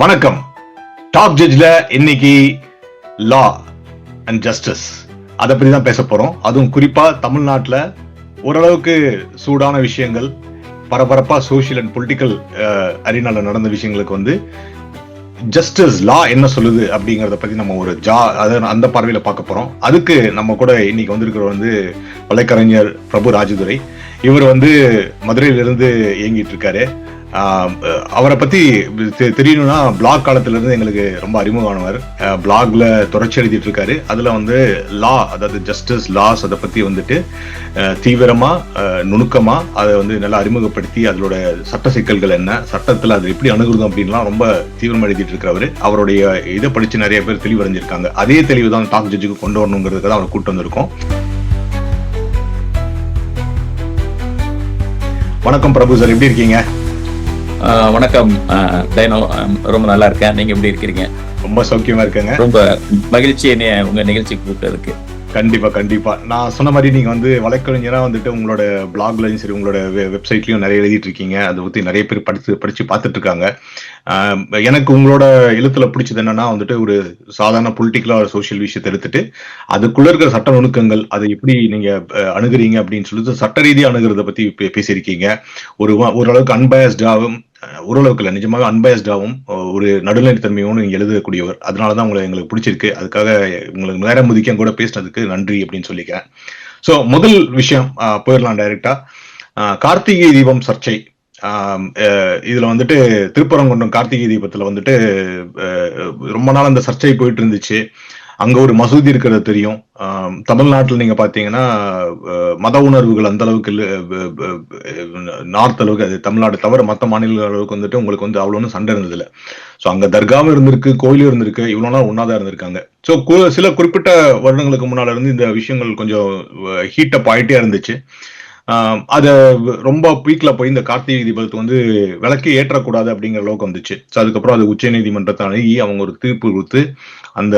வணக்கம். டாப் ஜட்ஜ்ல இன்னைக்கு law and justice அதை பத்தி தான் பேச போறோம். அதுவும் குறிப்பா தமிழ்நாட்டுல ஓரளவுக்கு சூடான விஷயங்கள் பரபரப்பா சோஷியல் அண்ட் பொலிட்டிக்கல் அரினால நடந்த விஷயங்களுக்கு வந்து ஜஸ்டிஸ் லா என்ன சொல்லுது அப்படிங்கறத பத்தி நம்ம ஒரு ஜா அதை அந்த பார்வையில பார்க்க போறோம். அதுக்கு நம்ம கூட இன்னைக்கு வந்திருக்கிற வந்து வழக்கறிஞர் பிரபு ராஜதுரை. இவர் வந்து மதுரையிலிருந்து இயங்கிட்டு இருக்காரு. அவரை பத்தி தெ- தெரியணும்னா பிளாக் காலத்துல இருந்து எங்களுக்கு ரொம்ப அறிமுகமானவர். பிளாக்ல தொடர்ச்சி எழுதிட்டு இருக்காரு. அதுல வந்து லா அதாவது ஜஸ்டிஸ் லாஸ் அதை பத்தி வந்துட்டு தீவிரமாக தீவிரமா நுணுக்கமா அதை வந்து நல்லா அறிமுகப்படுத்தி அதோட சட்ட சிக்கல்கள் என்ன சட்டத்துல அது எப்படி அணுகுறதும் அப்படின்லாம் ரொம்ப தீவிரமா எழுதிட்டு இருக்கிறவர். அவருடைய இதை படிச்சு நிறைய பேர் தெளிவடைஞ்சிருக்காங்க. அதே தெளிவு தான் டாக் ஜட்ஜுக்கு கொண்டு வரணுங்கிறதுக்கு தான் அவரை கூட்டு வந்திருக்கோம். வணக்கம் பிரபு சார் எப்படி இருக்கீங்க? வணக்கம். டைனோ ரொம்ப நல்லா இருக்கேன். நீங்க எப்படி இருக்கிறீங்க? ரொம்ப சௌக்கியமா இருக்கேங்க. ரொம்ப மகிழ்ச்சி என்னைய உங்க நிகழ்ச்சிக்கு கூப்பிட்டதுக்கு கண்டிப்பா கண்டிப்பா. நான் சொன்ன மாதிரி நீங்க வந்து வழக்கறிஞரா வந்துட்டு உங்களோட பிளாக்லயும் சரி உங்களோட வெப்சைட்லயும் நிறைய எழுதிட்டு இருக்கீங்க. அதை பத்தி நிறைய பேர் படிச்சு படிச்சு பார்த்துட்டு இருக்காங்க. எனக்கு உங்களோட எழுத்துல பிடிச்சது என்னன்னா வந்துட்டு ஒரு சாதாரண பொலிட்டிக்கலா ஒரு சோஷியல் விஷயத்தை எடுத்துட்டு அதுக்குள்ள இருக்கிற சட்ட நுணுக்கங்கள் அதை எப்படி நீங்க அணுகுறீங்க அப்படின்னு சொல்லிட்டு சட்ட ரீதியா அணுகுறத பத்தி பேசியிருக்கீங்க. ஒரு ஓரளவுக்கு அன்பயஸ்டாகவும் ஓரளவுக்கு இல்லை. நிஜமாக அன்பயஸ்டாகவும் ஒரு நடுநிலைத்தன்மையோடு நீங்க எழுதக்கூடியவர். அதனாலதான் உங்களை எங்களுக்கு பிடிச்சிருக்கு. அதுக்காக உங்களுக்கு நேரம் முதிக்க கூட பேசினதுக்கு நன்றி அப்படின்னு சொல்லிக்கிறேன். ஸோ முதல் விஷயம் போயிடலாம் டைரக்டா கார்த்திகை தீபம் சர்ச்சை. ஆம், அஹ், இதுல வந்துட்டு திருப்பரங்குன்றம் கார்த்திகை தீபத்துல வந்துட்டு அஹ், ரொம்ப நாள் அந்த சர்ச்சை போயிட்டு இருந்துச்சு. அங்க ஒரு மசூதி இருக்கிறது தெரியும். தமிழ்நாட்டில் நீங்க பாத்தீங்கன்னா மத உணர்வுகள் அந்த அளவுக்கு இல்ல, நார்த் அளவுக்கு அது தமிழ்நாடு தவிர மத்த மாநில அளவுக்கு வந்துட்டு உங்களுக்கு வந்து அவ்வளவு சண்டை இருந்தது ஸோ அங்க தர்காவும் இருந்திருக்கு கோயிலும் இருந்திருக்கு இவ்வளவு நாள் ஒன்னாதான் இருந்திருக்காங்க. ஸோ சில குறிப்பிட்ட வருடங்களுக்கு முன்னால இருந்து இந்த விஷயங்கள் கொஞ்சம் ஹீட் அப் ஆயிட்டே இருந்துச்சு. ஆஹ் ரொம்ப பீக்ல போய் இந்த கார்த்திகை தீபத்துக்கு வந்து விளக்கே ஏற்றக்கூடாது அப்படிங்கிற அளவுக்கு வந்துச்சு. ஸோ அதுக்கப்புறம் அது உச்ச நீதிமன்றத்தை அணுகி அவங்க ஒரு தீர்ப்பு கொடுத்து அந்த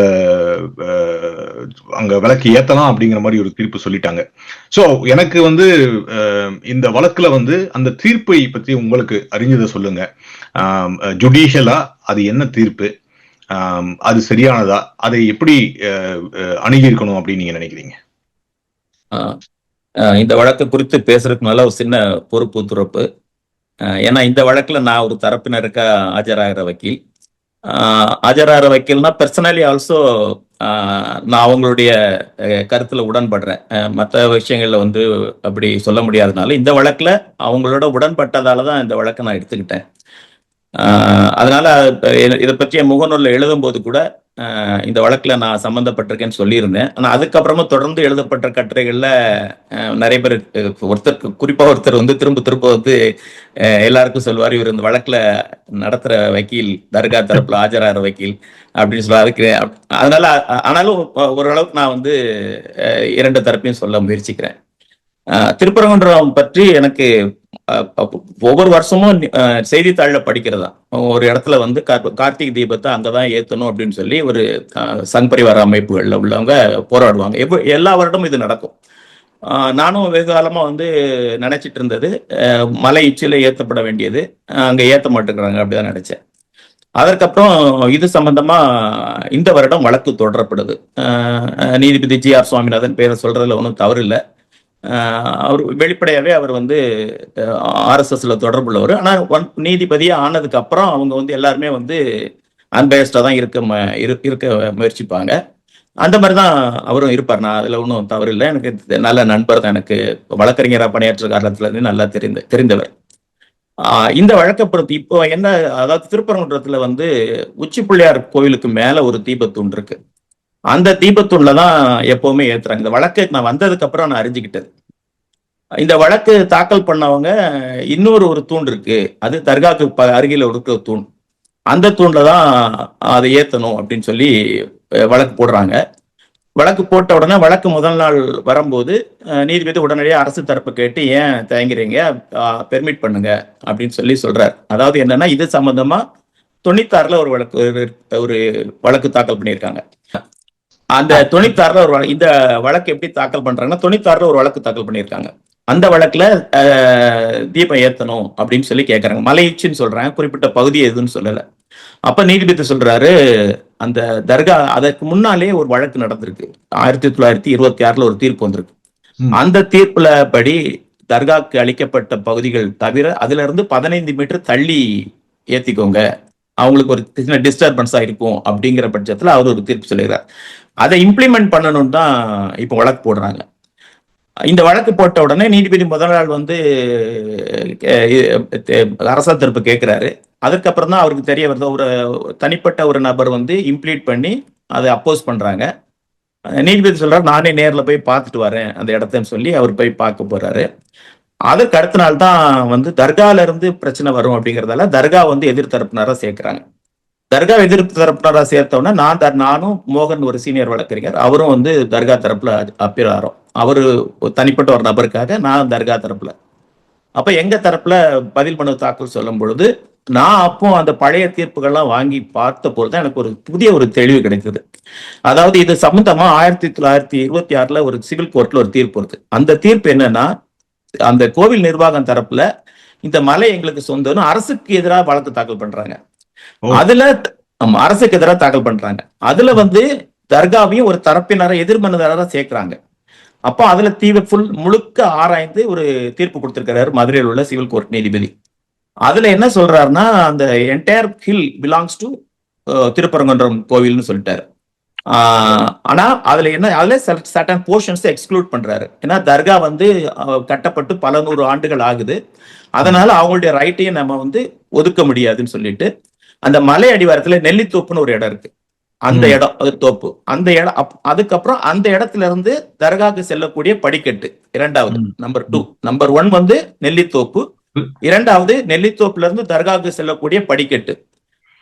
அங்க விளக்கு ஏத்தலாம் அப்படிங்கிற மாதிரி ஒரு தீர்ப்பு சொல்லிட்டாங்க. ஸோ எனக்கு வந்து இந்த வழக்குல வந்து அந்த தீர்ப்பை பத்தி உங்களுக்கு அறிஞ்சதை சொல்லுங்க. ஜுடிஷியலா அது என்ன தீர்ப்பு? அது சரியானதா? அதை எப்படி அணுகியிருக்கணும் அப்படின்னு நீங்க நினைக்கிறீங்க? இந்த வழக்கு குறித்து பேசுறதுக்கு மேல ஒரு சின்ன பொறுப்பு துறப்பு. ஏன்னா இந்த வழக்குல நான் ஒரு தரப்பினருக்கா ஆஜராகிற வக்கீல். ஆஜராகிற வக்கீல்னா பர்சனலி ஆல்சோ நான் அவங்களுடைய கருத்தில் உடன்படுறேன். மற்ற விஷயங்களில் வந்து அப்படி சொல்ல முடியாதனால இந்த வழக்கில் அவங்களோட உடன்பட்டதால தான் இந்த வழக்கை நான் எடுத்துக்கிட்டேன். அதனால இதை பற்றிய முகநூலில் எழுதும்போது கூட இந்த வழக்கில் நான் சம்மந்தப்பட்டிருக்கேன்னு சொல்லியிருந்தேன். ஆனால் அதுக்கப்புறமா தொடர்ந்து எழுதப்பட்ட கட்டுரைகளில் நிறைய பேர் ஒருத்தர் குறிப்பாக ஒருத்தர் வந்து திரும்ப திரும்ப வந்து எல்லாருக்கும் சொல்லுவார் இவர் இந்த வழக்கில் நடத்துகிற வக்கீல் தர்கா தரப்பில் ஆஜராகிற வக்கீல் அப்படின்னு சொல்ல அதுக்கு அதனால ஆனாலும் ஓரளவுக்கு நான் வந்து இரண்டு தரப்பையும் சொல்ல முயற்சிக்கிறேன். திருப்பரங்குன்றம் பற்றி எனக்கு ஒவ்வொரு வருஷமும் செய்தித்தாளில் படிக்கிறதா. ஒரு இடத்துல வந்து கார்- கார்த்திகை தீபத்தை அங்கதான் ஏத்தணும் அப்படின்னு சொல்லி ஒரு சங் பரிவார அமைப்புகள்ல உள்ளவங்க போராடுவாங்க. எப்ப எல்லா வருடமும் இது நடக்கும். நானும் வெகு காலமா வந்து நினைச்சிட்டு இருந்தது மலை உச்சியில ஏத்தப்பட வேண்டியது அங்க ஏத்த மாட்டேங்கிறாங்க அப்படிதான் நினைச்சேன். அதற்கப்புறம் இது சம்பந்தமா இந்த வருடம் வழக்கு தொடரப்படுது. நீதிபதி ஜி ஆர் சுவாமிநாதன் பேரை சொல்றதுல ஒன்றும் தவறு இல்லை அவர் வெளிப்படையாகவே அவர் வந்து ஆர்எஸ்எஸ்ல தொடர்புள்ளவர். ஆனால் ஒன்- நீதிபதியாக ஆனதுக்கு அப்புறம் அவங்க வந்து எல்லாருமே வந்து அன்பேஸ்டாக தான் இருக்க ம- இரு- இருக்க முயற்சிப்பாங்க. அந்த மாதிரி தான் அவரும் இருப்பார். நான் அதில் ஒன்றும் தவறு இல்லை எனக்கு நல்ல நண்பர் தான். எனக்கு வழக்கறிஞராக பணியாற்ற காரணத்துலேருந்து நல்லா தெரிந்த தெரிந்தவர். இந்த வழக்கை பொறுத்து இப்போ என்ன அதாவது திருப்பரங்குன்றத்தில் வந்து உச்சி பிள்ளையார் கோவிலுக்கு மேலே ஒரு தீபத்தூண் இருக்குது அந்த தீபத்தூண்ல தான் எப்பவுமே ஏத்துறாங்க. இந்த வழக்கு நான் வந்ததுக்கு அப்புறம் நான் அறிஞ்சுக்கிட்டது. இந்த வழக்கு தாக்கல் பண்ணவங்க இன்னொரு ஒரு தூண் இருக்கு. அது தர்காக்கு ப- அருகில இருக்கிற தூண். அந்த தூண்ல தான் அதை ஏத்தணும் அப்படின்னு சொல்லி வழக்கு போடுறாங்க. வழக்கு போட்ட உடனே வழக்கு முதல் நாள் வரும்போது நீதிபதி உடனடியாக அரசு தரப்பு கேட்டு ஏன் தயங்குறீங்க? பெர்மிட் பண்ணுங்க. அப்படின்னு சொல்லி சொல்றார். அதாவது என்னன்னா இது சம்பந்தமா தொண்ணூத்தாறுல ஒரு வழக்கு ஒரு- ஒரு வழக்கு தாக்கல் பண்ணியிருக்காங்க. அந்த தொண்ணூத்தாறுல ஒரு இந்த வழக்கு எப்படி தாக்கல் பண்றாங்கன்னா தொண்ணூத்தாறுல ஒரு வழக்கு தாக்கல் பண்ணியிருக்காங்க. அந்த வழக்குல தீபம் ஏத்தணும் அப்படின்னு சொல்லி கேக்குறாங்க. மலை உச்சின்னு சொல்றாங்க. குறிப்பிட்ட பகுதி எதுன்னு சொல்லல. அப்ப நீதிபதி சொல்றாரு அந்த தர்கா அதற்கு முன்னாலே ஒரு வழக்கு நடந்திருக்கு. ஆயிரத்தி தொள்ளாயிரத்தி இருபத்தி ஆறுல ஒரு தீர்ப்பு வந்திருக்கு. அந்த தீர்ப்புல படி தர்காக்கு அளிக்கப்பட்ட பகுதிகள் தவிர அதுல இருந்து பதினைந்து மீட்டர் தள்ளி ஏத்திக்கோங்க. அவங்களுக்கு ஒரு சின்ன டிஸ்டர்பன்ஸா இருக்கும் அப்படிங்கிற பட்சத்துல அவர் ஒரு தீர்ப்பு சொல்லுகிறார் அதை இம்ப்ளிமெண்ட் பண்ணணும் தான் இப்போ வழக்கு போடுறாங்க. இந்த வழக்கு போட்ட உடனே நீதிபதி முதல் நாள் வந்து அரசா தரப்பு கேட்குறாரு. அதுக்கப்புறம் தான் அவருக்கு தெரிய வருது. ஒரு தனிப்பட்ட ஒரு நபர் வந்து இம்ப்ளீட் பண்ணி அதை அப்போஸ் பண்ணுறாங்க நீதிபதி சொல்கிறார் நானே நேரில் போய் பார்த்துட்டு வரேன். அந்த இடத்தன்னு சொல்லி அவர் போய் பார்க்க போகிறாரு அதற்கு அடுத்த நாள் தான் வந்து தர்கால இருந்து பிரச்சனை வரும் அப்படிங்கிறதால தர்கா வந்து எதிர்த்தரப்பினராக சேர்க்குறாங்க. தர்கா எதிர்ப்பு தரப்பினராக சேர்த்தோன்னா நான் நானும் மோகன் ஒரு சீனியர் வழக்கறிஞர். அவரும் வந்து தர்கா தரப்புல அப்பீல் ஆகிறோம் அவரு தனிப்பட்ட ஒரு நபருக்காக நான் தர்கா தரப்புல. அப்ப எங்க தரப்புல பதில் மனு தாக்கல் சொல்லும் பொழுது நான் அப்போ அந்த பழைய தீர்ப்புகள்லாம் வாங்கி பார்த்த பொழுது எனக்கு ஒரு புதிய ஒரு தெளிவு கிடைத்தது அதாவது இது சம்பந்தமா ஆயிரத்தி தொள்ளாயிரத்தி இருபத்தி ஆறுல ஒரு சிவில் கோர்ட்ல ஒரு தீர்ப்பு வருது. அந்த தீர்ப்பு என்னன்னா அந்த கோவில் நிர்வாகம் தரப்புல இந்த மலை எங்களுக்கு சொந்தம்னு அரசுக்கு எதிராக வழக்கு தாக்கல் பண்றாங்க. அதுல அரசுக்கு எதிராக தாக்கல் பண்றாங்க. அதுல வந்து தர்காவையும் ஒரு தரப்பினரை எதிர்மனுதாரரா சேர்க்கிறாங்க. அப்போ அதுல தீவிர ஃபுல் முழுக்க ஆராய்ந்து ஒரு தீர்ப்பு கொடுத்திருக்கிறாரு மதுரையில் உள்ள சிவில் கோர்ட் நீதிபதி. அதுல என்ன சொல்றாருன்னா அந்த entire hill belongs to Thiruparankundram கோவில்னு சொல்லிட்டாரு. ஆனா அதுல என்ன அதுல சட்டன் போர்ஷன்ஸ் எக்ஸ்க்ளூட் பண்றாரு. ஏன்னா தர்கா வந்து கட்டப்பட்டு பல நூறு ஆண்டுகள் ஆகுது. அதனால அவங்களுடைய ரைட்டையும் நம்ம வந்து ஒதுக்க முடியாதுன்னு சொல்லிட்டு அந்த மலை அடிவாரத்துல நெல்லித்தோப்புன்னு ஒரு இடம் இருக்கு. அந்த. இடம் அது தோப்பு. அந்த இடம் அதுக்கப்புறம் அந்த இடத்துல இருந்து தர்காக்கு செல்லக்கூடிய படிக்கட்டு இரண்டாவது. நம்பர் டூ நம்பர் ஒன் வந்து நெல்லித்தோப்பு. இரண்டாவது நெல்லித்தோப்புல இருந்து தர்காக்கு செல்லக்கூடிய படிக்கட்டு.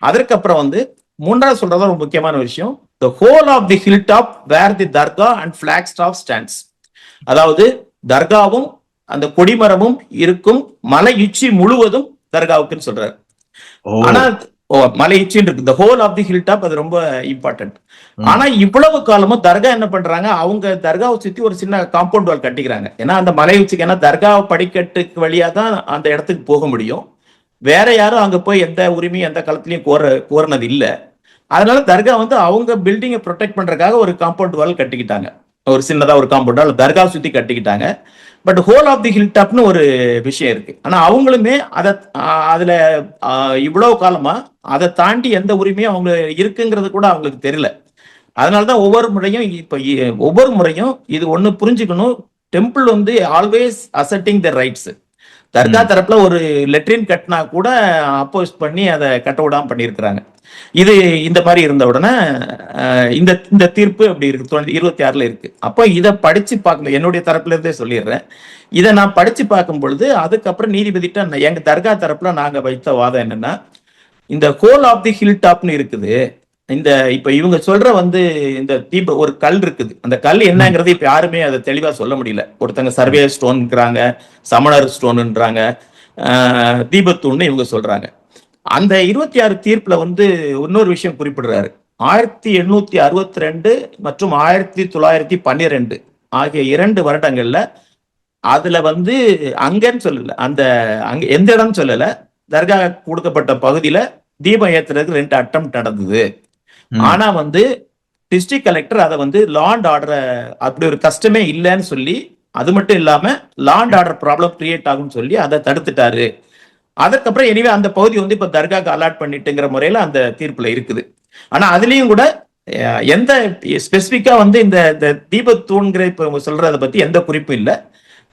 அதற்கப்புறம் வந்து மூன்றாவது சொல்றது ஒரு முக்கியமான விஷயம். The whole of the hill top where the dargah and flag staff stands அதாவது தர்காவும் அந்த கொடிமரமும் இருக்கும் மலை உச்சி முழுவதும் தர்காவுக்குன்னு சொல்றாரு. ஆனா ஓ மலை உச்சின்னு இருக்கு. The whole of the hill top அது ரொம்ப இம்பார்ட்டன்ட் ஆனா இவ்வளவு காலமும் தர்கா என்ன பண்றாங்க? அவங்க தர்காவை சுத்தி ஒரு சின்ன காம்பவுண்ட் வால் கட்டிக்கிறாங்க. ஏன்னா அந்த மலை உச்சிக்கு ஏன்னா தர்கா படிக்கட்டுக்கு வழியா தான் அந்த இடத்துக்கு போக முடியும். வேற யாரும் அங்க போய் எந்த உரிமையும் எந்த காலத்திலயும் கோர கோரினது இல்லை அதனால தர்கா வந்து அவங்க பில்டிங்கை ப்ரொடெக்ட் பண்றதுக்காக ஒரு காம்பவுண்ட் வால் கட்டிக்கிட்டாங்க. ஒரு சின்னதா ஒரு காம்பவுண்ட் வால் தர்கா சுத்தி கட்டிக்கிட்டாங்க. But whole of the hill டாப்னு ஒரு விஷயம் இருக்கு. ஆனா அவங்களுமே அதை அதுல ஆஹ், இவ்வளவு காலமா அதை தாண்டி எந்த உரிமையும் அவங்க இருக்குங்கிறது கூட அவங்களுக்கு தெரியல. அதனாலதான் ஒவ்வொரு முறையும் இப்ப ஒவ்வொரு முறையும் இது ஒண்ணு புரிஞ்சுக்கணும். டெம்பிள் வந்து always asserting the rights dargah தரப்புல ஒரு லெட்ரின் கட்டினா கூட அப்போஸ் பண்ணி அதை கட்ட விடாம பண்ணியிருக்கிறாங்க. இது இந்த மாதிரி இருந்த உடனே இந்த இந்த தீர்ப்பு அப்படி இருக்கு. இருபத்தி ஆறுல இருக்கு. அப்போ இதை படிச்சு பார்க்கணும். என்னுடைய தரப்புல இருந்தே சொல்லிடுறேன். இதை நான் படிச்சு பார்க்கும் பொழுது அதுக்கப்புறம் நீதிபதிட்ட எங்க தர்கா தரப்புல நாங்க வைத்த வாதம் என்னன்னா இந்த ஹோல் ஆஃப் தி ஹில் டாப்னு இருக்குது. இந்த இப்ப இவங்க சொல்ற வந்து இந்த தீப ஒரு கல் இருக்குது. அந்த கல் என்னங்கிறது இப்ப யாருமே அதை தெளிவா சொல்ல முடியல. ஒருத்தங்க சர்வே ஸ்டோன்ங்கிறாங்க சமணர் ஸ்டோன்ன்றாங்க ஆஹ், தீபத்தூண்னு இவங்க சொல்றாங்க. அந்த இருபத்தி ஆறு தீர்ப்புல வந்து இன்னொரு விஷயம் குறிப்பிடுறாரு. ஆயிரத்தி எண்ணூத்தி அறுபத்தி ரெண்டு மற்றும் ஆயிரத்தி தொள்ளாயிரத்தி பன்னிரெண்டு ஆகிய இரண்டு வருடங்கள்ல அதுல வந்து அங்கன்னு சொல்லல அந்த அங்க எந்த இடம்னு சொல்லல தர்கா கொடுக்கப்பட்ட பகுதியில தீபம் ஏத்துறதுக்கு ரெண்டு அட்டம் நடந்தது. ஆனா வந்து டிஸ்ட்ரிக்ட் கலெக்டர் அதை வந்து லாண்ட் ஆர்டரை அப்படி ஒரு கஷ்டமே இல்லைன்னு சொல்லி அது மட்டும் இல்லாம லாண்ட் ஆர்டர் ப்ராப்ளம் கிரியேட் ஆகும்னு சொல்லி அதை தடுத்துட்டாரு. அதுக்கப்புறம் எனிவே அந்த பகுதி வந்து இப்ப தர்காக்கு அலாட் பண்ணிட்டுங்கிற முறையில அந்த தீர்ப்புல இருக்குது. ஆனா அதுலயும் கூட எந்த ஸ்பெசிபிக்கா வந்து இந்த இந்த தீபத்தூண்கிற இப்ப சொல்றதை பத்தி எந்த குறிப்பும் இல்லை.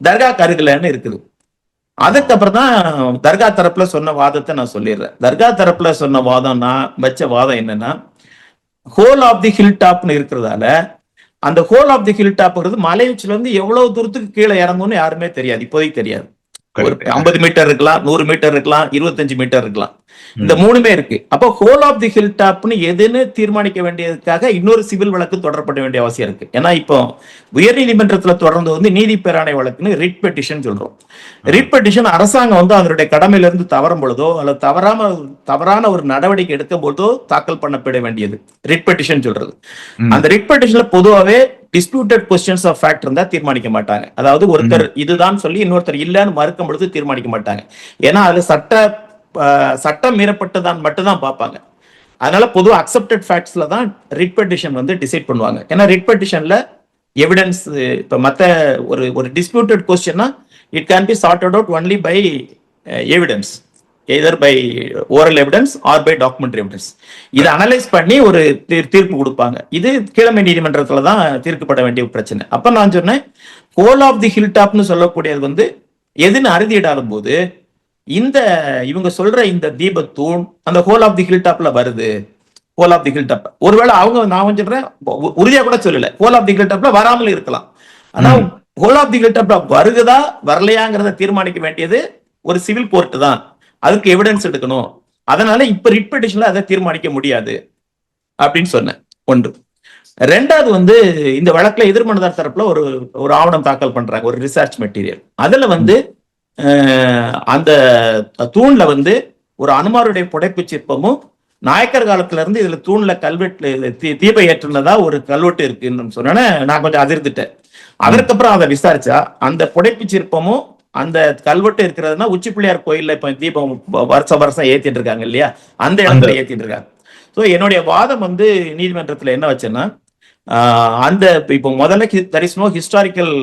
தர்கா கருகலன்னு இருக்குது. அதுக்கப்புறம் தான் தர்கா தரப்புல சொன்ன வாதத்தை நான் சொல்லிடுறேன். தர்கா தரப்புல சொன்ன வாதம்னா வச்ச வாதம் என்னன்னா ஹோல் ஆஃப் தி ஹில் டாப்னு இருக்கிறதால அந்த ஹோல் ஆஃப் தி ஹில் டாப்ங்கிறது மலை உச்சில இருந்து எவ்வளவு தூரத்துக்கு கீழே இறங்கும்னு யாருமே தெரியாது. இப்போதைக்கு தெரியாது. ஐம்பது மீட்டர் இருக்கலாம் நூறு மீட்டர் இருக்கலாம் இருபத்தஞ்சு மீட்டர் இருக்கலாம். இந்த. மூணுமே இருக்கு. அப்போ ஹோல் ஆஃப் தி ஹில் டாப்னு எதுன்னு தீர்மானிக்க வேண்டியதுக்காக இன்னொரு சிவில் வழக்கு தொடரப்பட வேண்டிய அவசியம் இருக்கு. ஏன்னா இப்போ உயர்நீதிமன்றத்துல தொடர்ந்து வந்து நீதி பேராணை வழக்குன்னு ரிட் பெட்டிஷன் சொல்றோம். ரிட் பெட்டிஷன் அரசாங்கம் வந்து அதனுடைய கடமையில இருந்து தவறும் பொழுதோ அல்லது தவறாம தவறான ஒரு நடவடிக்கை எடுக்கும் பொழுதோ தாக்கல் பண்ணப்பட வேண்டியது. ரிட் பெட்டிஷன் சொல்றது. அந்த ரிட் பெட்டிஷன்ல பொதுவாகவே டிஸ்பியூட்டட் கொஸ்டின்ஸ் ஆஃப் ஃபேக்ட் இருந்தா தீர்மானிக்க மாட்டாங்க. அதாவது ஒருத்தர் இதுதான் சொல்லி இன்னொருத்தர் இல்லைன்னு மறுக்கும் பொழுது தீர்மானிக்க மாட்டாங்க. ஏன்னா அது சட்ட சட்டம் மீறப்பட்டதான் மட்டும்தான் பார்ப்பாங்க. அதனால பொதுவா அக்செப்டட் ஃபேக்ட்ஸ்ல தான் ரிட் பெட்டிஷன் வந்து டிசைட் பண்ணுவாங்க. ஏன்னா ரிட் பெட்டிஷன்ல எவிடன்ஸ் இப்ப மத்த ஒரு ஒரு disputed கொஸ்டின்னா it can be sorted out only by evidence either by oral evidence or by documentary evidence இதை அனலைஸ் பண்ணி ஒரு தீர்- தீர்ப்பு கொடுப்பாங்க. இது கீழமை நீதிமன்றத்துல தான் தீர்க்கப்பட வேண்டிய பிரச்சனை. அப்ப நான் சொன்னேன் கோல் ஆஃப் தி ஹில் டாப்னு சொல்லக்கூடியது வந்து எதுன்னு அறுதியிடாலும் போது இந்த இவங்க சொல்ற இந்த தீபத்தூண் அந்த ஹோல் ஆஃப் தி ஹில் டாப்ல வருது. Whole of the hill top ஒருவேளை அவங்க நான் சொல்றேன் உறுதியா கூட சொல்லல. ஹோல் ஆஃப் தி ஹில் டாப்ல வராமல் இருக்கலாம். ஆனா ஹோல் ஆஃப் தி ஹில் டாப்ல வருகுதா வரலையாங்கிறத தீர்மானிக்க வேண்டியது ஒரு சிவில் கோர்ட் தான். அதுக்கு எவிடன்ஸ் எடுக்கணும். அதனால இப்ப ரிட் பெட்டிஷன்ல அதை தீர்மானிக்க முடியாது. அப்படின்னு சொன்னேன். ஒன்று. ரெண்டாவது வந்து இந்த வழக்குல எதிர்மனதார் தரப்புல ஒரு ஒரு ஆவணம் தாக்கல் பண்றாங்க. ஒரு ரிசர்ச் மெட்டீரியல் அதுல வந்து அந்த தூண்ல வந்து ஒரு அனுமாருடைய புடைப்பு சிற்பமும் நாயக்கர் காலத்துல இருந்து இதுல தூண்ல கல்வெட்டுல தீ- தீப ஏற்றுனதா ஒரு கல்வெட்டு இருக்குன்னு சொன்னேன்னா நான் கொஞ்சம் அதிர்ந்துட்டேன். அதற்கப்புறம் அதை விசாரிச்சா அந்த புடைப்பு சிற்பமும் அந்த கல்வெட்டு இருக்கிறதுனா உச்சி பிள்ளையார் கோயில்ல இப்ப தீபம் வருஷம் வருஷம் ஏத்திட்டு இருக்காங்க இல்லையா? அந்த இடத்துல ஏத்திட்டு இருக்காங்க. சோ என்னுடைய வாதம் வந்து நீதிமன்றத்துல என்ன வச்சேன்னா அந்த இப்போ முதல்ல there is no historical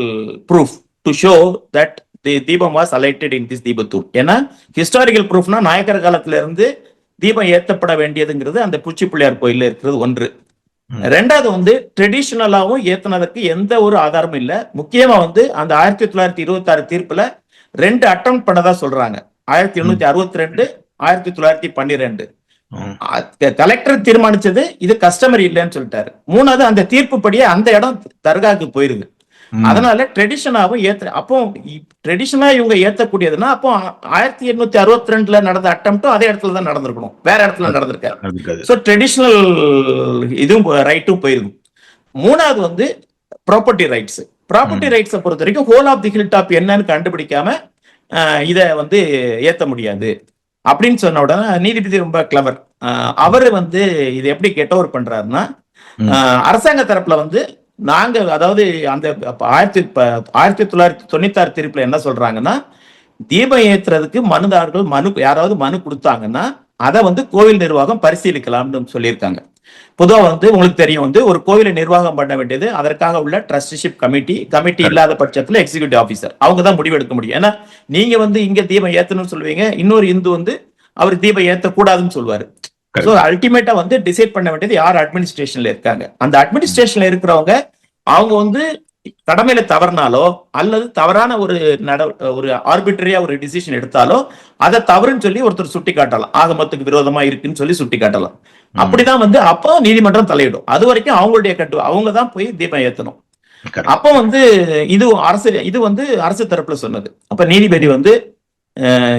proof to show that the deepam was alighted in this தீபத்தூர். ஏன்னா ஹிஸ்டாரிக்கல் ப்ரூஃப்னா நாயக்கர் காலத்துல இருந்து தீபம் ஏத்தப்பட வேண்டியதுங்கிறது அந்த புச்சி பிள்ளையார் கோயில்ல இருக்கிறது ஒன்று. ரெண்டாவது வந்து ட்ரெடிஷனலாவும் ஏத்துனதுக்கு எந்த ஒரு ஆதாரமும் இல்ல. முக்கியமா வந்து அந்த ஆயிரத்தி தொள்ளாயிரத்தி இருபத்தி ஆறு தீர்ப்புல ரெண்டு அட்டம் பண்ணதா சொல்றாங்க. ஆயிரத்தி எண்ணூத்தி அறுபத்தி ரெண்டு ஆயிரத்தி தொள்ளாயிரத்தி பன்னிரெண்டு. கலெக்டர் தீர்மானிச்சது இது கஸ்டமர் இல்லைன்னு சொல்லிட்டாரு. மூணாவது அந்த தீர்ப்பு படியே அந்த இடம் தர்காக்கு போயிருது. அதனால ட்ரெடிஷனாவும் ஏத்த அப்போ ட்ரெடிஷனா இவங்க ஏத்தக்கூடியதுன்னா அப்போ ஆயிரத்தி எண்ணூத்தி அறுபத்தி ரெண்டுல நடந்த அட்டம்ட்டும் அதே இடத்துல தான் நடந்திருக்கணும். வேற இடத்துல நடந்திருக்காரு ஸோ ட்ரெடிஷ்னல் இதுவும் ரைட்டும் போயிருக்கும். மூணாவது வந்து ப்ராப்பர்ட்டி ரைட்ஸ் ப்ராப்பர்ட்டி ரைட்ஸை பொறுத்த வரைக்கும் whole of the hill top என்னன்னு கண்டுபிடிக்காம இதை வந்து ஏத்த முடியாது. அப்படின்னு சொன்ன உடனே நீதிபதி ரொம்ப கிளவர் அவர் வந்து இது எப்படி கெட் ஓவர் பண்றாருன்னா அரசாங்க தரப்புல வந்து நாங்க அதாவது அந்த ஆயிரத்தி ஆயிரத்தி தொள்ளாயிரத்தி தொண்ணூத்தாறு தீர்ப்புல என்ன சொல்றாங்கன்னா தீபம் ஏத்துறதுக்கு மனுதாரர்கள் மனு யாராவது மனு கொடுத்தாங்கன்னா அதை வந்து கோவில் நிர்வாகம் பரிசீலிக்கலாம்னு சொல்லியிருக்காங்க. பொதுவா வந்து உங்களுக்கு தெரியும் வந்து ஒரு கோவிலை நிர்வாகம் பண்ண வேண்டியது அதற்காக உள்ள ட்ரஸ்டிஷிப் கமிட்டி கமிட்டி இல்லாத பட்சத்துல எக்ஸிகியூட்டிவ் ஆபீசர். அவங்க தான் முடிவெடுக்க முடியும். ஏன்னா நீங்க வந்து இங்க தீபம் ஏத்தணும்னு சொல்லுவீங்க இன்னொரு இந்து வந்து அவர் தீபம் ஏத்தக்கூடாதுன்னு சொல்லுவாரு. ஸோ அல்டிமேட்டா வந்து டிசைட் பண்ண வேண்டியது யார் அட்மினிஸ்ட்ரேஷன்ல இருக்காங்க. அந்த அட்மினிஸ்ட்ரேஷன்ல இருக்கிறவங்க அவங்க வந்து கடமையில தவறுனாலோ அல்லது தவறான ஒரு நட ஒரு ஆர்பிட்டரியா ஒரு டிசிஷன் எடுத்தாலோ அதை தவறுன்னு சொல்லி ஒருத்தர் சுட்டி காட்டலாம் ஆகமத்துக்கு விரோதமா இருக்குன்னு சொல்லி சுட்டி காட்டலாம் அப்படிதான் வந்து அப்போ நீதிமன்றம் தலையிடும். அது வரைக்கும் அவங்களுடைய கட்டு அவங்க தான் போய் தீபம் ஏத்தணும். அப்போ வந்து இது அரசு இது வந்து அரசு தரப்புல சொன்னது. அப்ப நீதிபதி வந்து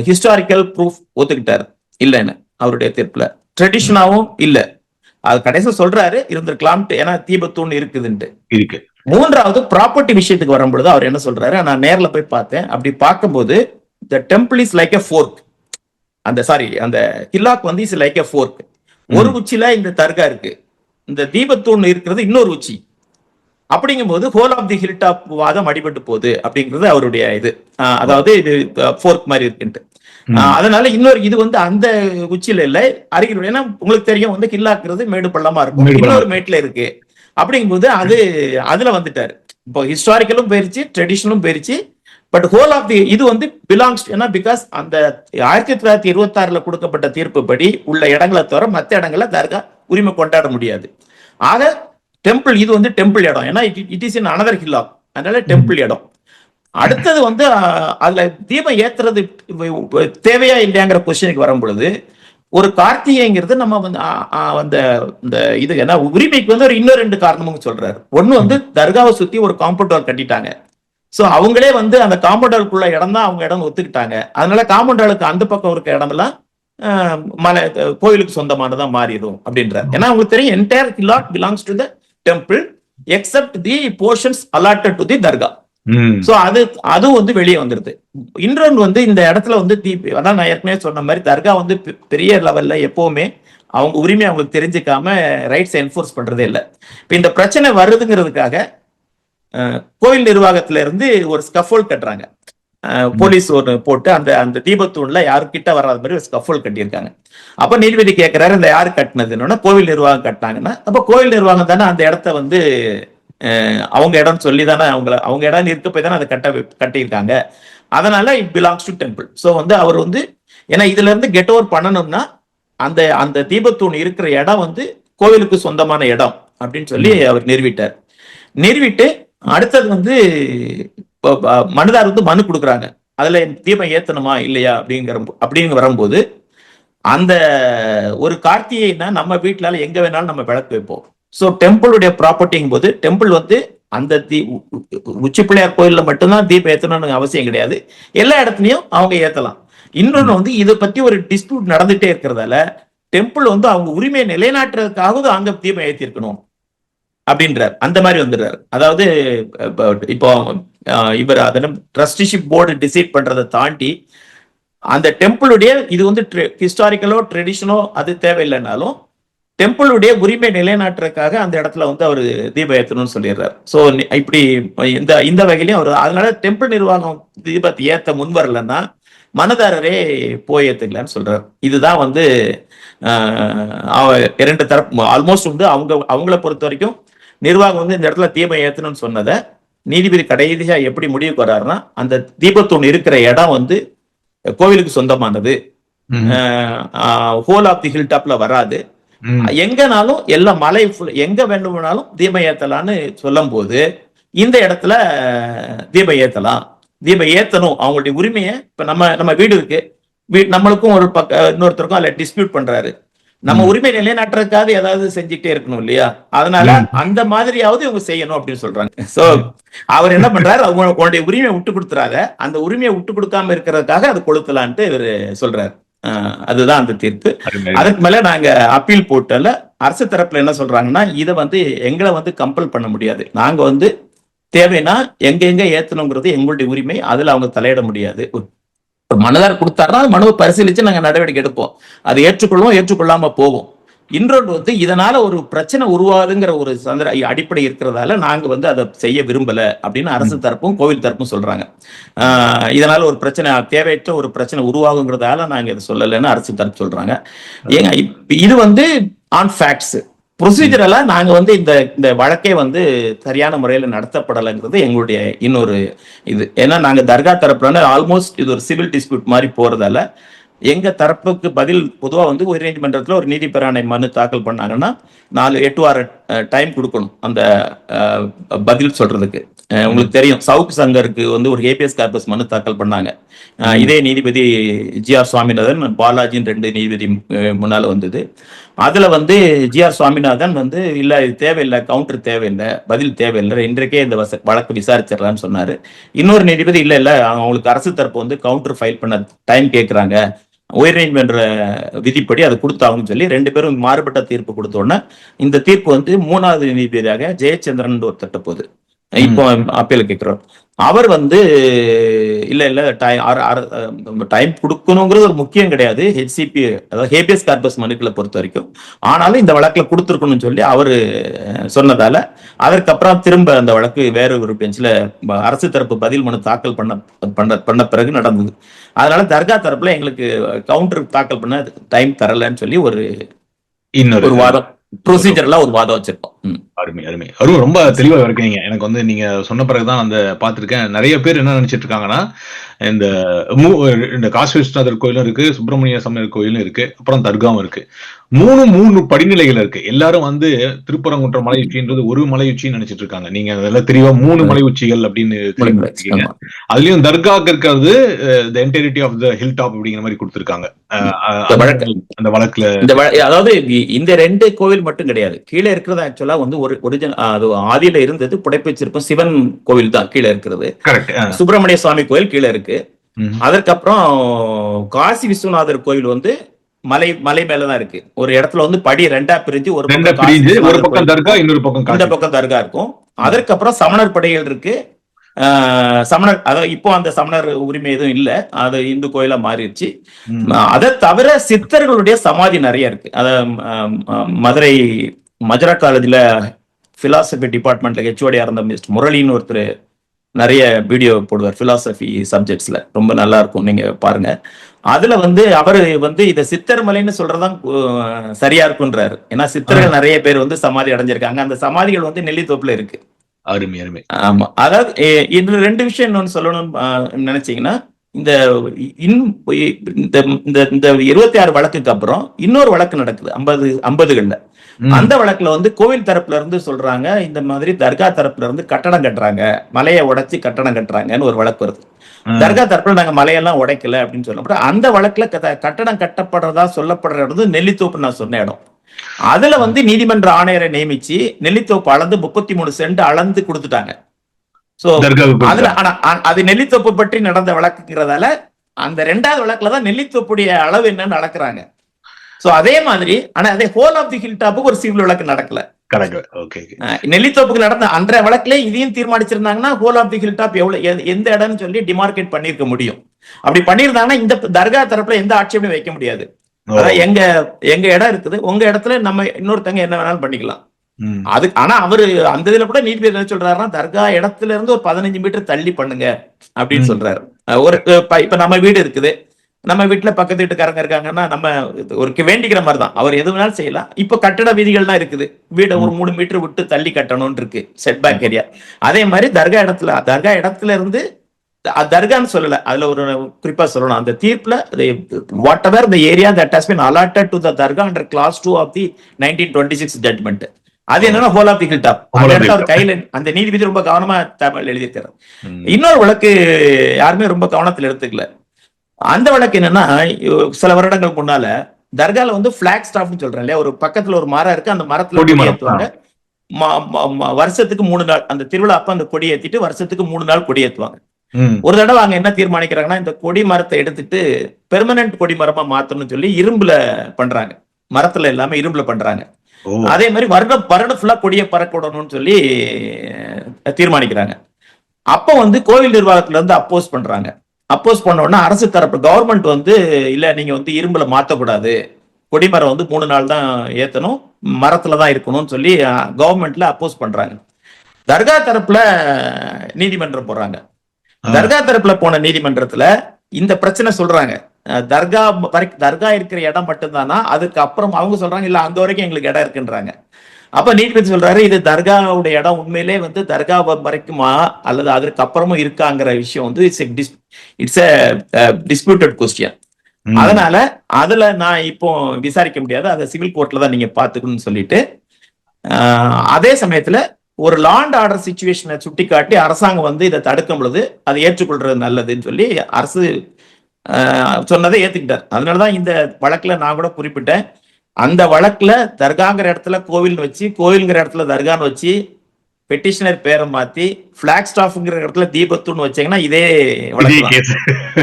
ஹிஸ்டாரிக்கல் ப்ரூஃப் ஒத்துக்கிட்டாரு. இல்லைன்னு அவருடைய தீர்ப்புல. ட்ரெடிஷனாவும் இல்ல. அது கடைசியா சொல்றாரு இருந்திருக்கலாம்ட்டு. ஏன்னா தீபத்தூண் இருக்குதுன்ட்டு. இருக்கு. மூன்றாவது ப்ராப்பர்ட்டி விஷயத்துக்கு வரும்பொழுது அவர் என்ன சொல்றாரு? நான் நேர்ல போய் பார்த்தேன். அப்படி பார்க்கும்போது the temple is like a fork அந்த சாரி அந்த ஹில்லாக் வந்து இஸ் லைக் எ ஃபோர்க் ஒரு உச்சில இந்த தர்கா இருக்கு. இந்த தீபத்தூண் இருக்கிறது இன்னொரு உச்சி. அப்படிங்கும்போது whole of the hill top வாதம் அடிபட்டு போகுது. அப்படிங்கிறது அவருடைய இது. அதாவது இது ஃபோர்க் மாதிரி இருக்குன்ட்டு. அதனால இன்னொரு இது வந்து அந்த உச்சியில இல்ல. அருகில் ஏன்னா உங்களுக்கு தெரியும் வந்து ஹில்லாக்குறது மேடு பள்ளமா இருக்கும். இன்னொரு மேட்ல இருக்கு. அப்படிங்கும்போது அது அதுல வந்துட்டாரு. இப்போ ஹிஸ்டாரிக்கலும் போயிருச்சு ட்ரெடிஷனும் போயிருச்சு. பட் ஹோல் ஆஃப் தி இது வந்து பிலாங்ஸ் ஏன்னா பிகாஸ் அந்த ஆயிரத்தி தொள்ளாயிரத்தி இருபத்தி ஆறுல கொடுக்கப்பட்ட தீர்ப்பு படி உள்ள இடங்களை தவிர மற்ற இடங்களை தர்கா உரிமை கொண்டாட முடியாது. ஆக டெம்பிள் இது வந்து டெம்பிள் இடம். ஏன்னா இட் இஸ் இன் அனதர் ஹில்லா அதனால டெம்பிள் இடம். அடுத்தது வந்து அதுல தீபம் ஏத்துறது தேவையா இல்லையாங்கிற கொஸ்டினுக்கு வரும் பொழுது ஒரு கார்த்திகைங்கிறது நம்ம வந்து அந்த இந்த இது என்ன உரிமைக்கு வந்து ஒரு இன்னும் ரெண்டு காரணமும் சொல்றாரு. ஒண்ணு வந்து தர்காவை சுத்தி ஒரு காம்பவுண்ட் வால் கட்டிட்டாங்க. சோ அவங்களே வந்து அந்த காம்பவுண்ட் வால்குள்ள இடம் தான் அவங்க இடம் ஒத்துக்கிட்டாங்க. அதனால காம்பவுண்ட் வாலுக்கு அந்த பக்கம் இருக்க இடமெல்லாம் அஹ், மலை கோயிலுக்கு சொந்தமானதா மாறிடும் அப்படின்றார். ஏன்னா அவங்களுக்கு தெரியும் entire lot belongs to the temple except the portions allotted to the dargah. So அது அதுவும் வந்து வெளியே வந்துருது. இன்னொன்று வந்து இந்த இடத்துல வந்து தீபி அதான் நான் ஏற்கனவே சொன்ன மாதிரி தர்கா வந்து பெரிய லெவல்ல எப்பவுமே அவங்க உரிமை அவங்களுக்கு தெரிஞ்சுக்காம ரைட்ஸ் என்ஃபோர்ஸ் பண்றதே இல்லை. இப்ப இந்த பிரச்சனை வருதுங்கிறதுக்காக கோயில் நிர்வாகத்துல இருந்து ஒரு ஸ்கஃபோல் கட்டுறாங்க. போலீஸ் ஒரு போட்டு அந்த அந்த தீபத்தூண்ல யாருக்கிட்ட வராத மாதிரி ஒரு ஸ்கஃபோல் கட்டியிருக்காங்க. அப்ப நீதிபதி கேட்கிறாரு இந்த யாரு கட்டினதுன்னா? கோவில் நிர்வாகம் கட்டினாங்கன்னா அப்ப கோவில் நிர்வாகம் தானே அந்த இடத்த வந்து அவங்க இடம் சொல்லி தானே அவங்கள அவங்க இடம் இருக்க போய் தானே அதை கட்ட கட்டியிருக்காங்க. அதனால it belongs to temple so வந்து அவர் வந்து ஏன்னா இதுல இருந்து கெட் ஓவர் பண்ணணும்னா அந்த அந்த தீபத்தூண் இருக்கிற இடம் வந்து கோவிலுக்கு சொந்தமான இடம் அப்படின்னு சொல்லி அவர் நிறுவிட்டார் நிறுவிட்டு அடுத்தது வந்து மனுதார் வந்து மனு கொடுக்குறாங்க. அதுல தீபம் ஏத்தணுமா இல்லையா அப்படிங்கிற அப்படின்னு வரும்போது அந்த ஒரு கார்த்திகைனா நம்ம வீட்லால எங்க வேணாலும் நம்ம விளக்கு வைப்போம். ஸோ டெம்பிளுடைய ப்ராப்பர்ட்டிங்கும் போது டெம்பிள் வந்து அந்த தீ உ- உச்சி பிள்ளையார் கோயில்ல மட்டும்தான் தீபம் ஏற்றணும்னு அவசியம் கிடையாது. எல்லா இடத்துலையும் அவங்க ஏற்றலாம் இன்னொன்று வந்து இதை பற்றி ஒரு டிஸ்பியூட் நடந்துகிட்டே இருக்கிறதால டெம்பிள் வந்து அவங்க உரிமையை நிலைநாட்டுறதுக்காக அங்கே தீபம் ஏற்றிருக்கணும் அப்படின்றார். அந்த மாதிரி வந்துடுறாரு. அதாவது இப்போ இவர் அதனும் ட்ரஸ்டிஷிப் போர்டு டிசைட் பண்றதை தாண்டி அந்த டெம்பிளுடைய இது வந்து ஹிஸ்டாரிக்கலோ ட்ரெடிஷனோ அது தேவையில்லைனாலும் டெம்பிளுடைய உரிமை நிலைநாட்டுறதுக்காக அந்த இடத்துல வந்து அவர் தீபம் ஏத்தணும்னு சொல்லிடுறாரு. ஸோ இப்படி இந்த இந்த வகையிலையும் அவர் அதனால டெம்பிள் நிர்வாகம் தீபத்தை ஏத்த முன் வரலன்னா மனதாரரே போய் ஏத்துக்கலான்னு சொல்றாரு. இதுதான் வந்து இரண்டு தரப்பு ஆல்மோஸ்ட் வந்து அவங்க அவங்கள பொறுத்த வரைக்கும் நிர்வாகம் வந்து இந்த இடத்துல தீபம் ஏத்தணும்னு சொன்னதை நீதிபதி கடைசியா எப்படி முடிவுக்கு வர்றாருன்னா அந்த தீபத்தூண் இருக்கிற இடம் வந்து கோவிலுக்கு சொந்தமானது. ஹோல் ஆஃப் தி ஹில் டாப்ல வராது. எங்கனாலும் எல்லா மலை எங்க வேண்டுமானாலும் தீபம் ஏத்தலாம்னு சொல்லும் போது இந்த இடத்துல தீபம் ஏத்தலாம். தீபம் ஏத்தணும். அவங்களுடைய உரிமையை இப்ப நம்ம நம்ம வீடு இருக்கு. வீ நம்மளுக்கும் ஒரு பக்க இன்னொருத்தருக்கும் அதுல டிஸ்பியூட் பண்றாரு. நம்ம. உரிமை நிலைநாட்டுறதுக்காக ஏதாவது செஞ்சுட்டே இருக்கணும் இல்லையா? அதனால. அந்த மாதிரியாவது இவங்க செய்யணும் அப்படின்னு சொல்றாங்க. சோ அவர் என்ன பண்றாரு? அவங்க உங்களுடைய உரிமையை விட்டு கொடுத்துறாத அந்த உரிமையை விட்டு கொடுக்காம இருக்கிறதுக்காக அதை கொளுத்தலான்ட்டு இவர் சொல்றாரு. அதுதான் அந்த தீர்ப்பு. அதுக்கு மேல நாங்க அப்பீல் போட்டல அரசு தரப்புல என்ன சொல்றாங்கன்னா இதை வந்து எங்களை வந்து கம்பல் பண்ண முடியாது. நாங்க வந்து தேவைன்னா எங்க எங்க ஏத்தணுங்கிறது எங்களுடைய உரிமை அதுல அவங்க தலையிட முடியாது. ஒரு மனுதார் கொடுத்தாருன்னா மனுவை பரிசீலிச்சு நாங்க நடவடிக்கை எடுப்போம். அதை ஏற்றுக்கொள்வோம் ஏற்றுக்கொள்ளாம போவோம். இன்னொன்று வந்து இதனால ஒரு பிரச்சனை உருவாதுங்கிற ஒரு சந்திர அடிப்படை இருக்கிறதால நாங்க வந்து அதை செய்ய விரும்பல அப்படின்னு அரசு தரப்பும் கோவில் தரப்பும் சொல்றாங்க. இதனால ஒரு பிரச்சனை தேவையற்ற ஒரு பிரச்சனை உருவாகுங்கிறதால நாங்க இதை சொல்லலைன்னு அரசு தரப்பு சொல்றாங்க. ஏங்க இது வந்து ஆன் ஃபேக்ட்ஸ் ப்ரொசீஜரலா நாங்க வந்து இந்த இந்த வழக்கே வந்து சரியான முறையில நடத்தப்படலைங்கிறது எங்களுடைய இன்னொரு இது. ஏன்னா நாங்க தர்கா தரப்புல ஆல்மோஸ்ட் இது ஒரு சிவில் டிஸ்பியூட் மாதிரி போறதால எங்க தரப்புக்கு பதில் பொதுவா வந்து உயர்நீதிமன்றத்தில் ஒரு நீதி பேராணை மனு தாக்கல் பண்ணாங்கன்னா நாலு எட்டு வார டைம் கொடுக்கணும் அந்த பதில் சொல்றதுக்கு. உங்களுக்கு தெரியும் சவுக் சங்கருக்கு வந்து ஒரு ஏபிஎஸ் கார்பஸ் மனு தாக்கல் பண்ணாங்க. இதே நீதிபதி ஜி ஆர் சுவாமிநாதன் பாலாஜின்னு ரெண்டு நீதிபதி முன்னால் முன்னால வந்தது. அதுல வந்து ஜி ஆர் சுவாமிநாதன் வந்து இல்ல இது தேவையில்லை கவுண்டர் தேவையில்லை பதில் தேவையில்லை இன்றைக்கே இந்த வச- வழக்கு விசாரிச்சிடலாம்னு சொன்னாரு. இன்னொரு நீதிபதி இல்ல இல்ல அவங்களுக்கு அரசு தரப்பு வந்து கவுண்டர் ஃபைல் பண்ண டைம் கேட்குறாங்க உயர்நீதிமன்ற விதிப்படி அதை கொடுத்தாங்கன்னு சொல்லி ரெண்டு பேரும் மாறுபட்ட தீர்ப்பு கொடுத்த உடனே இந்த தீர்ப்பு வந்து மூணாவது நீதிபதியாக ஜெயச்சந்திரன் ஒருத்தட்ட போகுது இப்போ அப்பீல் கேட்கிறோம் அவர் வந்து இல்ல இல்ல டைம் கொடுக்கணுங்கிறது ஒரு முக்கியம் கிடையாது. ஹெச்சிபி அதாவது ஹேபியஸ் கார்பஸ் மனுக்களை பொறுத்த வரைக்கும். ஆனாலும் இந்த வழக்குல கொடுத்துருக்கணும்னு சொல்லி அவரு சொன்னதால அதற்கப்புறம் திரும்ப அந்த வழக்கு வேற ஒரு பெஞ்சில் அரசு தரப்பு பதில் மனு தாக்கல் பண்ண பண்ண பண்ண பிறகு நடந்தது. அதனால தர்கா தரப்புல எங்களுக்கு கவுண்டர் தாக்கல் பண்ண டைம் தரலன்னு சொல்லி ஒரு இன்னொரு ஒரு வாதம் ப்ரொசீஜர்ல ஒரு வாதம் வச்சிருக்கோம். அருமை அருமை. அருமை ரொம்ப தெளிவா இருக்கீங்க எனக்கு வந்து நீங்க சொன்ன பிறகுதான் அந்த பார்த்திருக்கேன். நிறைய பேர் என்ன நினைச்சிட்டு இருக்காங்கன்னா இந்த மூ இந்த காசி விஸ்வநாதர் கோயிலும் இருக்கு சுப்பிரமணிய சமையல் கோயிலும் இருக்கு அப்புறம் தர்காவும் இருக்கு. மூணு மூணு படிநிலைகள் இருக்கு. எல்லாரும் வந்து திருப்பரங்குன்ற மலை உச்சின்றது ஒரு மலை உச்சின்னு நினைச்சிட்டு இருக்காங்க. நீங்க அதெல்லாம் தெளிவா மூணு மலை உச்சிகள் அப்படின்னு. அதுலயும் தர்காக்கு இருக்கிறது the entirety of the hill top அப்படிங்கிற மாதிரி கொடுத்திருக்காங்க. அந்த வழக்குல. இந்த அதாவது இந்த ரெண்டு கோவில் மட்டும் கிடையாது. கீழே இருக்கிறது ஆக்சுவலா வந்து ஒரு ஒரிஜினல் அது ஆதியில இருந்தது புடைப்பு சிற்பம் சிவன் கோவில் தான் கீழே இருக்கிறது. சுப்பிரமணிய சுவாமி கோயில் கீழே இருக்கு. அதற்கப்புறம் காசி விஸ்வநாதர் கோயில் வந்து மலை மலை மேலதான் இருக்கு. ஒரு இடத்துல வந்து படி ரெண்டா பிரிஞ்சு ஒரு பக்கம் ஒரு பக்கம் தர்கா இன்னொரு பக்கம் இந்த பக்கம் தர்கா இருக்கும். அதற்கப்புறம் சமணர் படைகள் இருக்கு. சமணர் அதாவது இப்போ அந்த சமணர் உரிமை எதுவும் இல்ல. அது இந்து கோயிலா மாறிடுச்சு. அதை தவிர சித்தர்களுடைய சமாதி நிறைய இருக்கு. அத மதுரை மஜரா காலேஜ்ல பிலாசபி டிபார்ட்மெண்ட்ல ஹெச்ஓடியா இருந்த மிஸ்டர் முரளின்னு ஒருத்தர் நிறைய வீடியோ போடுவார் பிலாசபி சப்ஜெக்ட்ஸ்ல ரொம்ப நல்லா இருக்கும் நீங்க பாருங்க. அதுல வந்து அவர் வந்து இத சித்தர் மலைன்னு சொல்றதுதான் அஹ், சரியா இருக்குன்றாரு. ஏன்னா சித்தர்கள் நிறைய பேர் வந்து சமாதி அடைஞ்சிருக்காங்க. அந்த சமாதிகள் வந்து நெல்லித்தோப்புல இருக்கு. அருமை அருமை. ஆமா. அதாவது இன்னும் ரெண்டு விஷயம் இன்னொன்னு சொல்லணும்னு நினைச்சீங்கன்னா இந்த இந்த இந்த இந்த இருபத்தி ஆறு வழக்குக்கு அப்புறம் இன்னொரு வழக்கு நடக்குது ஐம்பது ஐம்பதுகள்ல. அந்த வழக்குல வந்து கோவில் தரப்புல இருந்து சொல்றாங்க இந்த மாதிரி தர்கா தரப்புல இருந்து கட்டடம் கட்டுறாங்க மலையை உடைச்சு கட்டடம் கட்டுறாங்கன்னு ஒரு வழக்கு வருது. தர்கா தரப்புல நாங்க மலையெல்லாம் உடைக்கல அப்படின்னு சொல்ல அந்த வழக்குல கட்டடம் கட்டப்படுறதா சொல்லப்படுற இடம் நெல்லித்தோப்பு நான் சொன்ன இடம். அதுல வந்து நீதிமன்ற ஆணையரை நியமிச்சு நெல்லித்தோப்பு அளந்து முப்பத்தி மூணு சென்ட் அளந்து கொடுத்துட்டாங்க. சோ அதுல ஆனா அது நெல்லித்தோப்பு பற்றி நடந்த வழக்குங்கிறதால அந்த ரெண்டாவது வழக்குல தான் நெல்லித்தோப்புடைய அளவு என்னன்னு நடக்கிறாங்க சோ அதே மாதிரி ஆனா அதே ஹோல் ஆஃப் தி ஹில் டாப்புக்கு ஒரு சிவில் வழக்கு நடக்கல. நெல்லித்தோப்புக்கு நடந்த அன்றைய வழக்குல இதையும் தீர்மானிச்சிருந்தாங்கன்னா whole of the hill top எவ்வளவு எந்த இடம்னு சொல்லி டிமார்க்கேட் பண்ணிருக்க முடியும். அப்படி பண்ணியிருந்தாங்கன்னா இந்த தர்கா தரப்புல எந்த ஆட்சேபனையும் வைக்க முடியாது. எங்க எங்க இடம் இருக்குது உங்க இடத்துல நம்ம இன்னொருத்தங்க என்ன வேணாலும் பண்ணிக்கலாம். அது ஆனா அவரு அந்த இதுல கூட நீதிபதி என்ன சொல்றாருன்னா தர்கா இடத்துல இருந்து ஒரு பதினஞ்சு மீட்டர் தள்ளி பண்ணுங்க அப்படின்னு. சொல்றாரு. ஒரு இப்ப நம்ம வீடு இருக்குது. நம்ம வீட்டுல பக்கத்து வீட்டுக்காரங்க இருக்காங்கன்னா நம்ம ஒரு வேண்டிக்கிற மாதிரி தான் அவர் எது வேணாலும் செய்யலாம். இப்ப கட்டட விதிகள்லாம் இருக்குது. வீடை ஒரு மூணு மீட்டர் விட்டு தள்ளி கட்டணும்னு இருக்கு. செட் பேக் ஏரியா அதே மாதிரி தர்கா இடத்துல தர்கா இடத்துல இருந்து தர்கான்னு சொல்லல. அதுல ஒரு குறிப்பா சொல்லணும். அந்த தீர்ப்புல whatever the area that has been allotted to the dargah under clause two of the nineteen twenty six judgment அது என்னன்னா ஹோல் ஆஃப் தி டாப் அவர். கையில அந்த நீதிபதி ரொம்ப கவனமா தமிழ் எழுதியிருக்காரு. இன்னொரு வழக்கு யாருமே ரொம்ப கவனத்துல எடுத்துக்கல. அந்த வழக்கு என்னன்னா சில வருடங்களுக்கு முன்னால தர்கால வந்து பிளாக் ஸ்டாஃப்னு சொல்றேன் இல்லையா? ஒரு பக்கத்துல ஒரு மரம் இருக்கு அந்த மரத்துல கொடி ம- வருஷத்துக்கு மூணு நாள் அந்த திருவிழா அப்ப அந்த கொடி ஏத்திட்டு வருஷத்துக்கு மூணு நாள் கொடி ஏத்துவாங்க. ஒரு தடவை அங்க என்ன தீர்மானிக்கிறாங்கன்னா இந்த கொடி மரத்தை எடுத்துட்டு பெர்மனன்ட் கொடி மரமா மாத்தணும்னு சொல்லி இரும்புல பண்றாங்க. மரத்துல இல்லாம இரும்புல பண்றாங்க. அதே மாதிரி வருடம் வருடம் ஃபுல்லா கொடியை பறக்க விடணும்னு சொல்லி தீர்மானிக்கிறாங்க. அப்போ வந்து கோவில் நிர்வாகத்துல இருந்து அப்போஸ் பண்றாங்க. அப்போஸ் பண்ண உடனே அரசு தரப்பு கவர்மெண்ட் வந்து இல்ல நீங்க வந்து இரும்புல மாத்தக்கூடாது. கொடிமரம் வந்து மூணு நாள் தான் ஏத்தணும். மரத்துல தான் இருக்கணும்னு சொல்லி கவர்மெண்ட்ல அப்போஸ் பண்றாங்க. தர்கா தரப்புல நீதிமன்றம் போறாங்க தர்கா தரப்புல போன நீதிமன்றத்துல இந்த பிரச்சனை சொல்றாங்க. தர்கா வரைக்கும் தர்கா இருக்கிற இடம் மட்டும்தானா? அதுக்கு அப்புறம் அவங்க சொல்றாங்க இல்ல அங்க வரைக்கும் எங்களுக்கு இடம் இருக்குன்றாங்க. அப்ப நீதிபதி சொல்றாரு இது தர்காவுடைய இடம். உண்மையிலே வந்து தர்கா வரைக்குமா அல்லது அதற்கு அப்புறமும் இருக்காங்கிற விஷயம் வந்து இட்ஸ் இட்ஸ் டிஸ்பியூட்டட் கொஸ்டின் அதனால அதுல நான் இப்போ விசாரிக்க முடியாது. அதை சிவில் கோர்ட்ல தான் நீங்க பாத்துக்கணும்னு சொல்லிட்டு அதே சமயத்துல ஒரு லாண்ட் ஆர்டர் சுச்சுவேஷனை சுட்டிக்காட்டி அரசாங்கம் வந்து இதை தடுக்கும் பொழுது அதை ஏற்றுக்கொள்றது நல்லதுன்னு சொல்லி அரசு ஆஹ், சொன்னதை ஏத்துக்கிட்டார். அதனாலதான் இந்த வழக்குல நான் கூட குறிப்பிட்டேன். அந்த வழக்குல தர்காங்கிற இடத்துல கோவில் வச்சு கோவில்ங்கிற இடத்துல தர்கான்னு வச்சு பெட்டிஷனர் பேரை மாத்தி பிளாக் ஸ்டாஃப்ங்கிற இடத்துல தீபத்துன்னு வச்சீங்கன்னா இதே வழக்கு.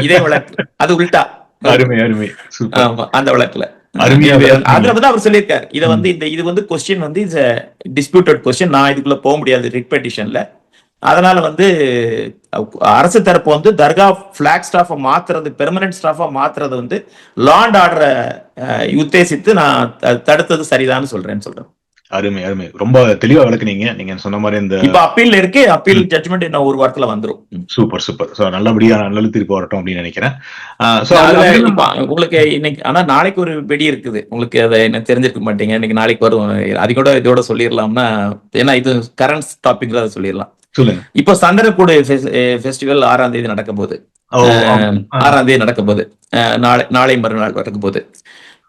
இதே வழக்கு. அது உல்டா. அருமை அருமை. ஆமா அந்த வழக்குல. அதுல வந்து அவர் சொல்லியிருக்காரு. இத வந்து இந்த இது வந்து கொஸ்டின் வந்து டிஸ்பியூட்டட் கொஸ்டின் நான் இதுக்குள்ள போக முடியாது ரிட் பெட்டிஷன்ல அதனால வந்து அரசு தரப்பு வந்து தர்கா பிளாக் ஸ்டாஃபை மாத்துறது பெர்மனன்ட் ஸ்டாஃபா மாத்துறது வந்து லாண்ட் ஆர்டரை உத்தேசித்து நான் தடுத்தது சரிதான்னு சொல்றேன்னு சொல்றேன். அருமை அருமை. ரொம்ப தெளிவா விளக்குனீங்க. நீங்க சொன்ன மாதிரி இந்த இப்ப அப்பீல் இருக்கு. அப்பீல் ஜட்மெண்ட் இன்னும் ஒரு வாரத்துல வந்துரும். Super super. சோ நல்லபடியா நல்ல தீர்ப்பு வரட்டும் அப்படின்னு நினைக்கிறேன். உங்களுக்கு இன்னைக்கு ஆனா நாளைக்கு ஒரு வெடி இருக்குது. உங்களுக்கு அதை என்ன தெரிஞ்சிருக்க மாட்டீங்க. இன்னைக்கு நாளைக்கு வரும். அது கூட இதோட சொல்லிடலாம்னா ஏன்னா இது கரண்ட் டாபிக் அதை சொல்லிடலாம். சொல்லுங்க. இப்போ சந்தனக்கூடு ஃபெஸ்டிவல் ஆறாம் தேதி நடக்க போகுது. ஆறாம் தேதி நடக்க போகுது நாளை நாளை மறுநாள் நடக்க போகுது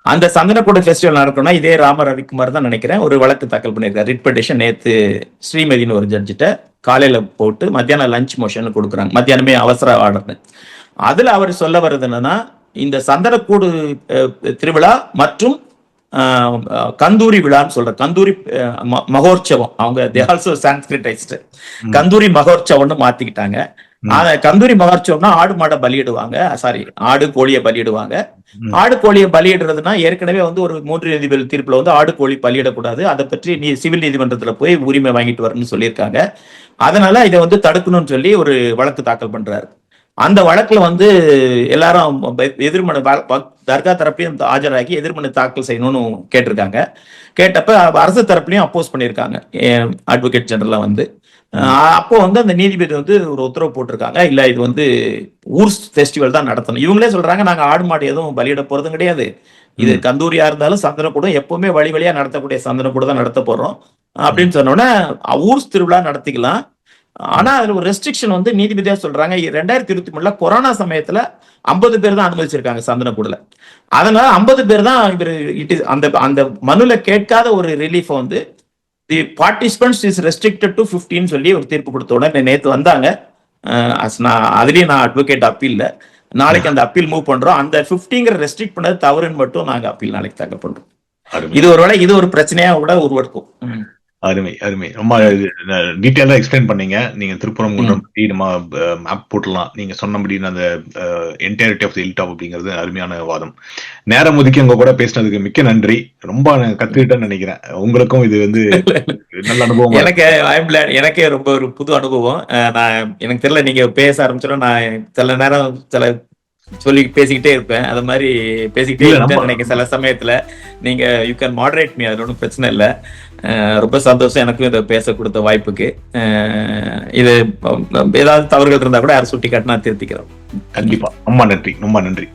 அந்த சந்தனக்கூடு ஃபெஸ்டிவல் நடக்கணும்னா இதே ராம ரவிக்குமார் தான் நினைக்கிறேன். ஒரு வழக்கு தாக்கல் பண்ணியிருக்காரு. ரிட் பெட்டிஷன் நேத்து ஸ்ரீமதினு ஒரு ஜட்ஜிட்ட காலையில போட்டு மத்தியானம் லஞ்ச் மோஷன் கொடுக்குறாங்க. மத்தியானமே அவசர ஆர்டர்னு அதுல அவர் சொல்ல வர்றது என்னன்னா இந்த சந்தனக்கூடு அஹ், திருவிழா மற்றும் கந்தூரி விழான்னு சொல்ற கந்தூரி மகோற்சவம். அவங்க தே ஆல்சோ சான்ஸ்கிரிட்டைஸ்ட். கந்தூரி மகோற்சவம்னு மாத்திக்கிட்டாங்க. கந்தூரி மகோற்சவம்னா ஆடு மாடை பலியிடுவாங்க. சாரி ஆடு கோழியை பலியிடுவாங்க. ஆடு கோழியை பலியிடுறதுன்னா ஏற்கனவே வந்து ஒரு மூன்று நீதிபதி தீர்ப்புல வந்து ஆடு கோழி பலியிடக்கூடாது. அதை பற்றி நீ சிவில் நீதிமன்றத்துல போய் உரிமை வாங்கிட்டு வரணும்னு சொல்லியிருக்காங்க. அதனால இதை வந்து தடுக்கணும்னு சொல்லி ஒரு வழக்கு தாக்கல் பண்றாரு. அந்த வழக்குல வந்து எல்லாரும் எதிர்மனு தர்கா தரப்புலையும் ஆஜராகி எதிர்மனு தாக்கல் செய்யணும்னு கேட்டிருக்காங்க. கேட்டப்ப அரசு தரப்புலையும் அப்போஸ் பண்ணியிருக்காங்க. அட்வொகேட் ஜெனரலா வந்து. அப்போ வந்து அந்த நீதிபதி வந்து ஒரு உத்தரவு போட்டிருக்காங்க. இல்ல இது வந்து ஊர்ஸ் ஃபெஸ்டிவல் தான் நடத்தணும். இவங்களே சொல்றாங்க நாங்க ஆடு மாடு எதுவும் பலியிட போறதும் கிடையாது. இது. கந்தூரியா இருந்தாலும் சந்தனக்கூடம் எப்பவுமே வழி வழியா நடத்தக்கூடிய சந்தனக்கூடம் தான் நடத்த போறோம். அப்படின்னு சொன்னோன்னே ஊர்ஸ் திருவிழா நடத்திக்கலாம். ஆனா அதுல ஒரு ரெஸ்ட்ரிக்ஷன் வந்து நீதிபதியா சொல்றாங்க. ரெண்டாயிரத்தி இருபத்தி மூணுல கொரோனா சமயத்துல ஐம்பது பேர் தான் அனுமதிச்சிருக்காங்க சந்தனக்கூடல அதனால ஐம்பது பேர் தான் இவர் இட் இஸ் அந்த அந்த மனுல கேட்காத ஒரு ரிலீஃப் வந்து the participants is restricted to 15 சொல்லி ஒரு தீர்ப்பு கொடுத்த உடனே நேத்து வந்தாங்க. நான் அதுலயும் நான் அட்வொகேட் அப்பீல்ல நாளைக்கு அந்த அப்பீல் மூவ் பண்றோம். அந்த 50ங்கிற ரெஸ்ட்ரிக்ட் பண்ணது தவறுன்னு மட்டும் நாங்க அப்பீல் நாளைக்கு தாக்கல் பண்றோம் இது ஒருவேளை இது ஒரு பிரச்சனையா கூட உருவெடுக்கும். ம். அருமை அருமை. ரொம்ப டீட்டெயிலா எக்ஸ்பிளைன் பண்ணீங்க. நீங்க திருப்புறம் குன்றம் பத்தி நம்ம மேப் போட்டுலாம் நீங்க சொன்னபடி அந்த என்டையரிட்டி ஆஃப் த டாப் அப்படிங்கிறது அருமையான வாதம். நேரம் ஒதுக்கி உங்க கூட பேசினதுக்கு மிக்க நன்றி. ரொம்ப கத்துக்கிட்டேன்னு நினைக்கிறேன். உங்களுக்கும் இது வந்து நல்ல அனுபவம் எனக்கு எனக்கே ரொம்ப ஒரு புது அனுபவம். நான் எனக்கு தெரியல நீங்க பேச ஆரம்பிச்சோன்னா நான் சில நேரம் சில சொல்லி பேசிக்கிட்டே இருப்பேன். அது மாதிரி பேசிக்கிட்டே இருப்பேன் நினைக்கிறேன். சில சமயத்துல நீங்க யூ கேன் மாடரேட் மீ அது ஒன்றும் பிரச்சனை இல்லை. ரொம்ப சந்தோஷம் எனக்கும் இதை பேச கொடுத்த வாய்ப்புக்கு. இது ஏதாவது தவறுகள் இருந்தா கூட யாரும் சுட்டி காட்டினா திருத்திக்கிறோம். கண்டிப்பா. ரொம்ப நன்றி. ரொம்ப நன்றி.